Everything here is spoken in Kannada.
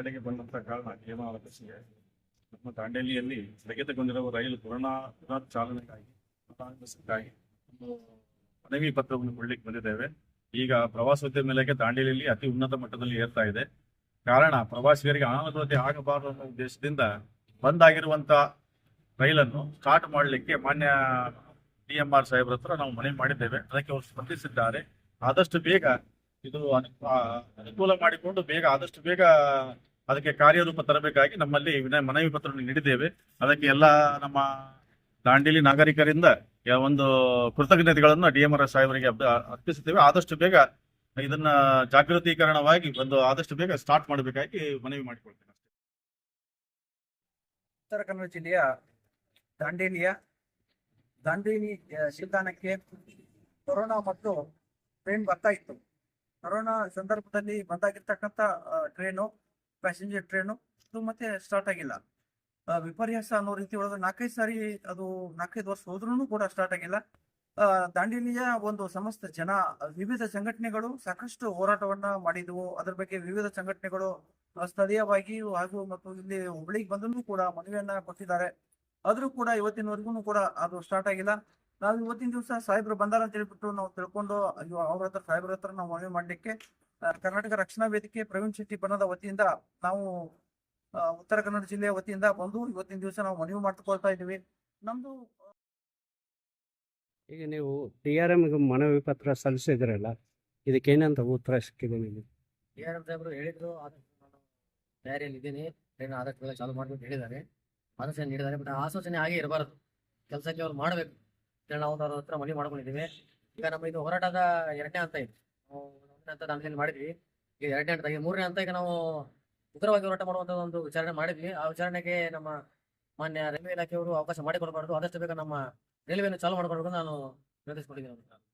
ಹುಬ್ಬಳ್ಳಿಗೆ ಬಂದಂತ ಕಾರಣ ಕ್ಷೇಮಾವಕಾಶಿಗೆ ನಮ್ಮ ದಾಂಡೇಲಿಯಲ್ಲಿ ಸ್ಥಗಿತಗೊಂಡಿರುವ ರೈಲು ಪುನಃ ಚಾಲನೆಗಾಗಿ ಮನವಿ ಪತ್ರವನ್ನು ಕೊಡ್ಲಿಕ್ಕೆ ಬಂದಿದ್ದೇವೆ. ಈಗ ಪ್ರವಾಸೋದ್ಯಮ ಇಲಾಖೆ ದಾಂಡೇಲಿಯಲ್ಲಿ ಅತಿ ಉನ್ನತ ಮಟ್ಟದಲ್ಲಿ ಏರ್ತಾ ಇದೆ. ಕಾರಣ ಪ್ರವಾಸಿಗರಿಗೆ ಅನಾನುಕೂಲತೆ ಆಗಬಾರದು ಅನ್ನೋ ಉದ್ದೇಶದಿಂದ ಬಂದ್ ಆಗಿರುವಂತ ರೈಲನ್ನು ಸ್ಟಾರ್ಟ್ ಮಾಡಲಿಕ್ಕೆ ಮಾನ್ಯ ಡಿ ಎಂ ಆರ್ ಸಾಹೇಬ್ರ ಹತ್ರ ನಾವು ಮನವಿ ಮಾಡಿದ್ದೇವೆ. ಅದಕ್ಕೆ ಅವರು ಸ್ಪಂದಿಸಿದ್ದಾರೆ. ಆದಷ್ಟು ಬೇಗ ಇದು ಅನು- ಅನುಕೂಲ ಮಾಡಿಕೊಂಡು ಬೇಗ, ಆದಷ್ಟು ಬೇಗ ಅದಕ್ಕೆ ಕಾರ್ಯರೂಪ ತರಬೇಕಾಗಿ ನಮ್ಮಲ್ಲಿ ಮನವಿ ಪತ್ರವನ್ನು ನೀಡಿದ್ದೇವೆ. ಅದಕ್ಕೆ ಎಲ್ಲ ನಮ್ಮ ದಾಂಡೇಲಿ ನಾಗರಿಕರಿಂದ ಒಂದು ಕೃತಜ್ಞತೆಗಳನ್ನು ಡಿ ಎಂ ಆರ್. ಸಾಹೇಬರಿಗೆ ಅರ್ಪಿಸುತ್ತೇವೆ. ಆದಷ್ಟು ಬೇಗ ಇದನ್ನ ಜಾಗೃತೀಕರಣವಾಗಿ ಒಂದು ಆದಷ್ಟು ಬೇಗ ಸ್ಟಾರ್ಟ್ ಮಾಡಬೇಕಾಗಿ ಮನವಿ ಮಾಡಿಕೊಳ್ತೇನೆ ಉತ್ತರ ಕನ್ನಡ ಜಿಲ್ಲೆಯ ದಾಂಡೇಲಿಯ, ದಾಂಡೇಲಿ ಶಿಲ್ದಾನಕ್ಕೆ ಕೊರೋನಾ ಮತ್ತು ಟ್ರೈನ್ ಬರ್ತಾ ಇತ್ತು. ಕೊರೋನಾ ಸಂದರ್ಭದಲ್ಲಿ ಬಂದಾಗಿರ್ತಕ್ಕಂಥ ಟ್ರೈನು ಪ್ಯಾಸೆಂಜರ್ ಟ್ರೈನು ಅದು ಮತ್ತೆ ಸ್ಟಾರ್ಟ್ ಆಗಿಲ್ಲ. ವಿಪರ್ಯಾಸ ಅನ್ನೋ ರೀತಿ ಒಳಗೆ ನಾಲ್ಕೈದು ಸಾರಿ ಅದು ನಾಲ್ಕೈದು ವರ್ಷ ಹೋದ್ರೂ ಕೂಡ ಸ್ಟಾರ್ಟ್ ಆಗಿಲ್ಲ. ದಾಂಡೇಲಿಯ ಒಂದು ಸಮಸ್ತ ಜನ, ವಿವಿಧ ಸಂಘಟನೆಗಳು ಸಾಕಷ್ಟು ಹೋರಾಟವನ್ನ ಮಾಡಿದವು. ಅದ್ರ ಬಗ್ಗೆ ವಿವಿಧ ಸಂಘಟನೆಗಳು ಸ್ಥಳೀಯವಾಗಿ ಹಾಗೂ ಮತ್ತು ಇಲ್ಲಿ ಹುಬ್ಳಿಗೆ ಬಂದೂ ಕೂಡ ಮನವಿಯನ್ನ ಕೊಟ್ಟಿದ್ದಾರೆ. ಆದ್ರೂ ಕೂಡ ಇವತ್ತಿನವರೆಗೂ ಕೂಡ ಅದು ಸ್ಟಾರ್ಟ್ ಆಗಿಲ್ಲ. ನಾವು ಇವತ್ತಿನ ದಿವಸ ಸಾಹೇಬ್ರು ಬಂದಾರ ಅಂತ ಹೇಳ್ಬಿಟ್ಟು ನಾವು ತಿಳ್ಕೊಂಡು, ಅಯ್ಯೋ ಅವ್ರ ಹತ್ರ ಸಾಹೇಬ್ರ ಹತ್ರ ನಾವು ಮನವಿ ಮಾಡ್ಲಿಕ್ಕೆ ಕರ್ನಾಟಕ ರಕ್ಷಣಾ ವೇದಿಕೆ ಪ್ರವೀಣ್ ಶೆಟ್ಟಿ ಬಣದ ವತಿಯಿಂದ ನಾವು ಉತ್ತರ ಕನ್ನಡ ಜಿಲ್ಲೆಯ ವತಿಯಿಂದ ಬಂದು ಇವತ್ತಿನ ದಿವಸ ನಾವು ಮನವಿ ಮಾಡ್ಕೊಳ್ತಾ ಇದ್ದೀವಿ. ನಮ್ದು ಈಗ ನೀವು ಟಿ ಆರ್ ಎಂ ಮನವಿ ಪತ್ರ ಸಲ್ಲಿಸಿದ್ರಲ್ಲ ಇದಕ್ಕೇನಂತ ಉತ್ತರ ಸಿಕ್ಕಿದೆ ನಿಮಗೆ? ಡಿ ಆರ್ ಎಂ ಸಾಹೇಬರು ಹೇಳಿದ್ರು ಆದಷ್ಟು ನಾನು ತಯಾರಿಯಲ್ಲಿ ಇದ್ದೀನಿ ಟ್ರೈನ್ ಆದಷ್ಟು ಬೇಗ ಚಾಲು ಮಾಡಬೇಕು ಹೇಳಿದ್ದಾರೆ. ಆಲೋಚನೆ ನೀಡಿದ್ದಾರೆ ಬಟ್ ಆಲೋಚನೆ ಹಾಗೆ ಇರಬಾರದು. ಕೆಲಸಕ್ಕೆ ಅವ್ರು ಮಾಡಬೇಕು. ಅಂತೇಳಿ ನಾವು ಅವ್ರ ಹತ್ರ ಮನವಿ ಮಾಡ್ಕೊಂಡಿದ್ದೀವಿ. ಈಗ ನಮ್ಮ ಇದು ಹೋರಾಟದ ಎರಡನೇ ಹಂತ ಇದೆ. ನಾವು ಒಂದನೇ ಹಂತ ಮಾಡಿದ್ವಿ. ಈಗ ಎರಡನೇ ಹಂತ ಈಗ ಮೂರನೇ ಹಂತ ಈಗ ನಾವು ಉಗ್ರವಾಗಿ ಹೋರಾಟ ಮಾಡುವಂತ ಒಂದು ವಿಚಾರಣೆ ಮಾಡಿದ್ವಿ. ಆ ವಿಚಾರಣೆಗೆ ನಮ್ಮ ಮಾನ್ಯ ರೈಲ್ವೆ ಇಲಾಖೆಯವರು ಅವಕಾಶ ಮಾಡಿಕೊಡಬಾರ್ದು. ಆದಷ್ಟು ಬೇಗ ನಮ್ಮ ರೈಲ್ವೆಯನ್ನು ಚಾಲು ಮಾಡಿಕೊಡಬೇಕು ಅಂತ ನಾನು ನಿರ್ದೇಶಿಸ್ಕೊಂಡಿದ್ದೀನಿ.